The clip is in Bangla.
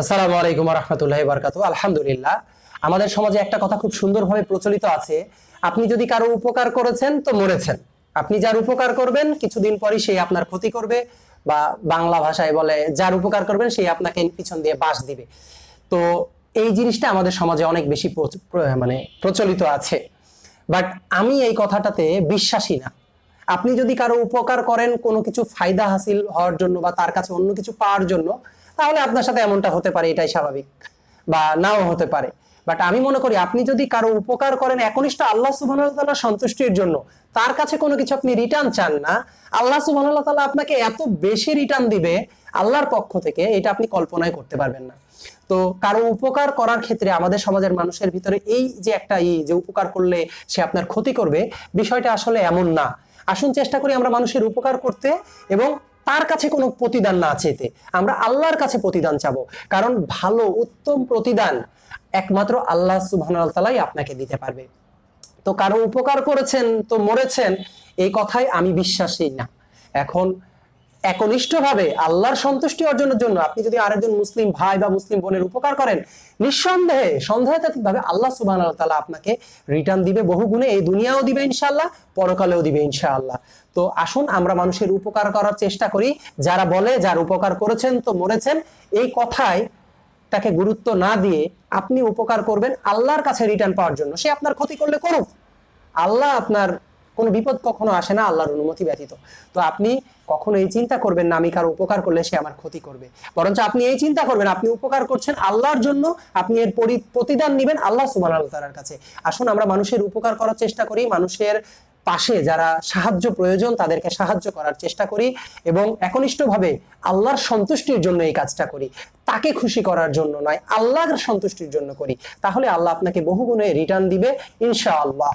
আসসালামু আলাইকুম রহমতুল্লাহ বারকাত আলহামদুলিল্লাহ, আমাদের সমাজে একটা কথা খুব সুন্দরভাবে প্রচলিত আছে, আপনি যদি কারও উপকার করেছেন তো মরেছেন। আপনি যার উপকার করবেন, কিছুদিন পরই সেই আপনার ক্ষতি করবে, বা বাংলা ভাষায় বলে, যার উপকার করবেন সেই আপনাকে পিছন দিয়ে বাস দিবে। তো এই জিনিসটা আমাদের সমাজে অনেক বেশি মানে প্রচলিত আছে। বাট আমি এই কথাটাতে বিশ্বাসী না। আপনি যদি কারও উপকার করেন, কোনো কিছু ফায়দা হাসিল হওয়ার জন্য বা তার কাছে অন্য কিছু পাওয়ার জন্য তাহলে আপনার সাথে এমনটা হতে পারে, এটাই স্বাভাবিক। বা নাও হতে পারে। বাট আমি মনে করি আপনি যদি কারও উপকার করেন একনিষ্ঠ আল্লাহ সুবাহ সন্তুষ্টির জন্য, তার কাছে কোনো কিছু আপনি রিটার্ন চান না, আল্লাহ সুবাহ তাআলা আপনাকে এত বেশি রিটার্ন দিবে আল্লাহর পক্ষ থেকে, এটা আপনি কল্পনাই করতে পারবেন না। তো কারও উপকার করার ক্ষেত্রে আমাদের সমাজের মানুষের ভিতরে এই যে একটা ই, যে উপকার করলে সে আপনার ক্ষতি করবে, বিষয়টা আসলে এমন না। আসুন চেষ্টা করি আমরা মানুষের উপকার করতে এবং তার কাছে কোনো প্রতিদান না চেতে আমরা আল্লাহর কাছে প্রতিদান চাবো। কারণ ভালো, উত্তম প্রতিদান একমাত্র আল্লাহ সুবহান তালাই আপনাকে দিতে পারবে। তো কারও উপকার করেছেন, তো মরেছেন, এই কথাই আমি বিশ্বাসী না। এখন একনিষ্ঠভাবে আল্লাহর সন্তুষ্টি অর্জনের জন্য আপনি যদি আরেকজন মুসলিম ভাই বা মুসলিম বোনের উপকার করেন, নিঃসন্দেহে সন্দেহাতীতভাবে আল্লাহ সুবহান তাআলা আপনাকে রিটার্ন দিবে বহু গুণে এই দুনিয়াও দিবে ইনশাআল্লাহ, পরকালেও দিবে ইনশাআল্লাহ। তো আসুন আমরা মানুষের উপকার করার চেষ্টা করি। যারা বলে, যার উপকার করেছেন তো মরেছেন, এই কথায় তাকে গুরুত্ব না দিয়ে আপনি উপকার করবেন আল্লাহর কাছে রিটার্ন পাওয়ার জন্য। সে আপনার ক্ষতি করলে করুক। আল্লাহ আপনার কোনো বিপদ কখনো আসে না, আল্লাহর অনুমতি ব্যতীত। তো আপনি কখনো এই চিন্তা করবেন না, আমি কারও উপকার করলে সে আমার ক্ষতি করবে। বরঞ্চ আপনি এই চিন্তা করবেন, আপনি উপকার করছেন আল্লাহর জন্য, আপনি এর প্রতিদান নেবেন আল্লাহ সুবাহ তালার কাছে। আসুন আমরা মানুষের উপকার করার চেষ্টা করি, মানুষের পাশে যারা সাহায্য প্রয়োজন তাদেরকে সাহায্য করার চেষ্টা করি এবং একনিষ্ঠভাবে আল্লাহর সন্তুষ্টির জন্য এই কাজটা করি। তাকে খুশি করার জন্য নয়, আল্লাহর সন্তুষ্টির জন্য করি। তাহলে আল্লাহ আপনাকে বহুগুণে রিটার্ন দিবে, ইনশাআল্লাহ।